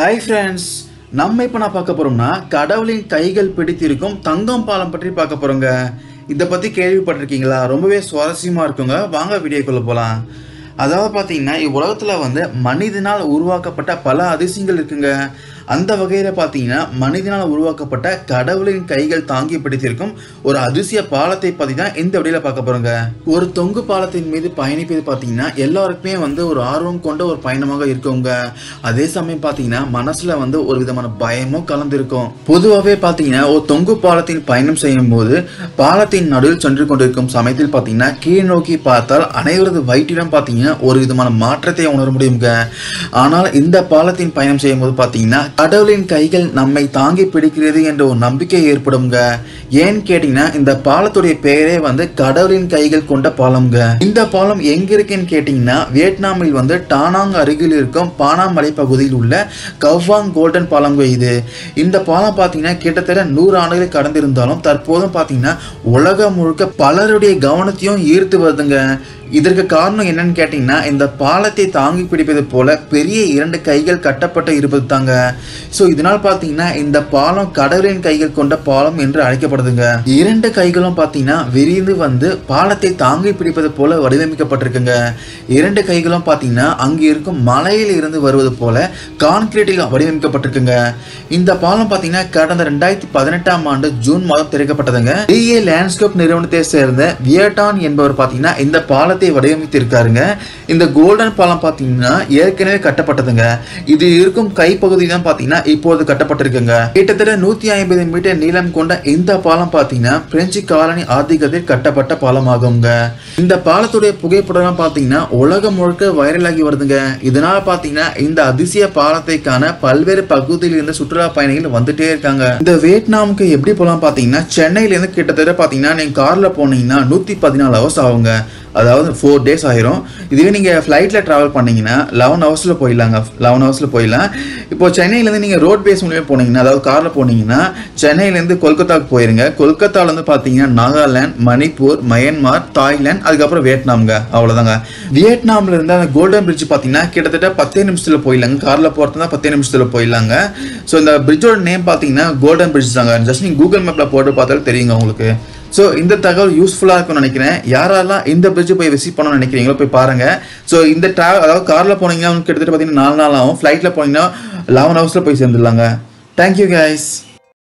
Hi friends நம்ம இப்போ நான் பார்க்க போகிறோம்னா கடவுளின் கைகள் பிடித்திருக்கும் தங்கம் பாலம் பற்றி பார்க்க போகிறோங்க இதை பற்றி கேள்விப்பட்டிருக்கீங்களா? ரொம்பவே சுவாரஸ்யமாக இருக்குங்க. வாங்க வீடியோக்குள்ளே போகலாம் அதாவது பார்த்தீங்கன்னா இவ்வுலகத்தில் வந்து மனிதனால் உருவாக்கப்பட்ட பல அதிசயங்கள் இருக்குங்க. அந்த வகையில் பார்த்தீங்கன்னா மனிதனால் உருவாக்கப்பட்ட கடவுளின் கைகள் தாங்கி பிடித்திருக்கும் ஒரு அதிசய பாலத்தை பற்றி தான் இந்த வழியில் பார்க்க போகிறோங்க ஒரு தொங்கு பாலத்தின் மீது பயணிப்பது பார்த்தீங்கன்னா எல்லாருக்குமே வந்து ஒரு ஆர்வம் கொண்ட ஒரு பயணமாக இருக்கவங்க அதே சமயம் பார்த்தீங்கன்னா மனசில் வந்து ஒரு விதமான பயமும் கலந்துருக்கும். பொதுவாகவே பார்த்தீங்கன்னா ஒரு தொங்கு பாலத்தின் பயணம் செய்யும் போது பாலத்தின் நடுவில் சென்று கொண்டிருக்கும் சமயத்தில் பார்த்தீங்கன்னா கீழ் நோக்கி பார்த்தால் அனைவரது வயிற்றிலும் பார்த்தீங்கன்னா ஒரு விதமான மாற்றத்தை உணர முடியுங்க. ஆனால் இந்த பாலத்தின் பயணம் செய்யும்போது பார்த்தீங்கன்னா கடவுளின் கைகள் நம்மை தாங்கி பிடிக்கிறது என்ற ஒரு நம்பிக்கை ஏற்படுங்க ஏன்னு கேட்டீங்கன்னா இந்த பாலத்துடைய பெயரே வந்து கடவுளின் கைகள் கொண்ட பாலம்ங்க. இந்த பாலம் எங்க இருக்குன்னு கேட்டீங்கன்னா வியட்நாமில் வந்து டானாங் அருகில் இருக்கும் பானாமலை பகுதியில் உள்ள கவ்வாங் கோல்டன் பாலம்ங்க இது. இந்த பாலம் பார்த்தீங்கன்னா கிட்டத்தட்ட நூறு ஆண்டுகள் கடந்திருந்தாலும் தற்போதும் பார்த்தீங்கன்னா உலகம் முழுக்க பலருடைய கவனத்தையும் ஈர்த்து வருதுங்க. இதற்கு காரணம் என்னன்னு கேட்டிங்கன்னா இந்த பாலத்தை தாங்கி பிடிப்பது போல பெரிய இரண்டு கைகள் கட்டப்பட்டு இருப்பது தாங்க. ஸோ இதனால் பார்த்தீங்கன்னா இந்த பாலம் கடவுளின் கைகள் கொண்ட பாலம் என்று அழைக்கப்படுதுங்க. இரண்டு கைகளும் பார்த்தீங்கன்னா விரிந்து வந்து பாலத்தை தாங்கி பிடிப்பது போல வடிவமைக்கப்பட்டிருக்குங்க. இரண்டு கைகளும் பார்த்தீங்கன்னா அங்கு இருக்கும் மலையில் இருந்து வருவது போல கான்கிரீட்டில் வடிவமைக்கப்பட்டிருக்குங்க. இந்த பாலம் பார்த்தீங்கன்னா கடந்த ரெண்டாயிரத்தி பதினெட்டாம் ஆண்டு ஜூன் மாதம் திறக்கப்பட்டதுங்க. டிஏ லேண்ட்ஸ்கேப் நிறுவனத்தை சேர்ந்த வியட்டான் என்பவர் பார்த்தீங்கன்னா இந்த பாலத்தை வடிவமைத்திருக்காருங்க. இந்த கோல்டன் பாலம் பார்த்தீங்கன்னா ஏற்கனவே கட்டப்பட்டதுங்க. இது இருக்கும் கைப்பகுதி தான் பார்த்தீங்கன்னா இப்போது கட்டப்பட்டிருக்குங்க. கிட்டத்தட்ட நூத்தி ஐம்பது மீட்டர் நீளம் கொண்ட இந்த பாலம் பார்த்தீங்கன்னா பிரெஞ்சு காலனி ஆதிக்கத்தில் கட்டப்பட்ட பாலமாகுங்க. இந்த பாலத்துடைய புகைப்படம் பார்த்தீங்கன்னா உலகம் முழுக்க வைரலாகி வருதுங்க. இதனால பார்த்தீங்கன்னா இந்த அதிசய பாலத்தை காண பல்வேறு பகுதியில் இருந்து சுற்றுலா பயணிகள் வந்துட்டே இருக்காங்க. இந்த வியட்நாமுக்கு எப்படி போலாம் பார்த்தீங்கன்னா சென்னையில இருந்து கிட்டத்தட்ட பார்த்தீங்கன்னா நீங்க கார்ல போனீங்கன்னா நூத்தி பதினாலு ஹவர்ஸ் ஆகுங்க. அதாவது ஃபோர் டேஸ் ஆயிரும். இதுவே நீங்கள் ஃப்ளைட்டில் ட்ராவல் பண்ணீங்கன்னா லெவன் ஹவர்ஸில் போயிடலாங்க. லெவன் ஹவர்ஸில் போயிடலாம். இப்போ சென்னையிலேருந்து நீங்கள் ரோட் பேஸ் மூலியமாக போனீங்கன்னா அதாவது காரில் போனீங்கன்னா சென்னையிலேருந்து கொல்கத்தாவுக்கு போயிருங்க. கொல்கத்தாலேருந்து பார்த்தீங்கன்னா நாகாலாந்து மணிப்பூர் மயன்மார் தாய்லாந்து அதுக்கப்புறம் வியட்நாம்ங்க. அவ்வளோதாங்க வியட்நாமில் இருந்து அந்த கோல்டன் பிரிட்ஜ் பார்த்தீங்கன்னா கிட்டத்தட்ட பத்தே நிமிஷத்தில் போயிடலாங்க. காரில் போகிறது தான் பத்தே நிமிஷத்தில் போயிடலாங்க. ஸோ இந்த பிரிட்ஜோட நேம் பார்த்தீங்கன்னா கோல்டன் பிரிட்ஜ் தாங்க. ஜஸ்ட் நீங்கள் கூகுள் மேப்பில் போட்டு பார்த்தாலும் தெரியுங்க உங்களுக்கு. ஸோ இந்த தகவல் யூஸ்ஃபுல்லாக இருக்கும்னு நினைக்கிறேன். யாரெல்லாம் இந்த பிரிட்ஜ் போய் விசிட் பண்ணணும்னு நினைக்கிறீங்களோ போய் பாருங்கள் ஸோ இந்த ட்ராவல் அதாவது காரில் போனீங்கன்னா கிட்டத்தட்ட பார்த்தீங்கன்னா நாலு நாள் ஆகும். ஃப்ளைட்டில் போனீங்கன்னா லெவன் ஹவர்ஸில் போய் சேர்ந்துடலாங்க. Thank you guys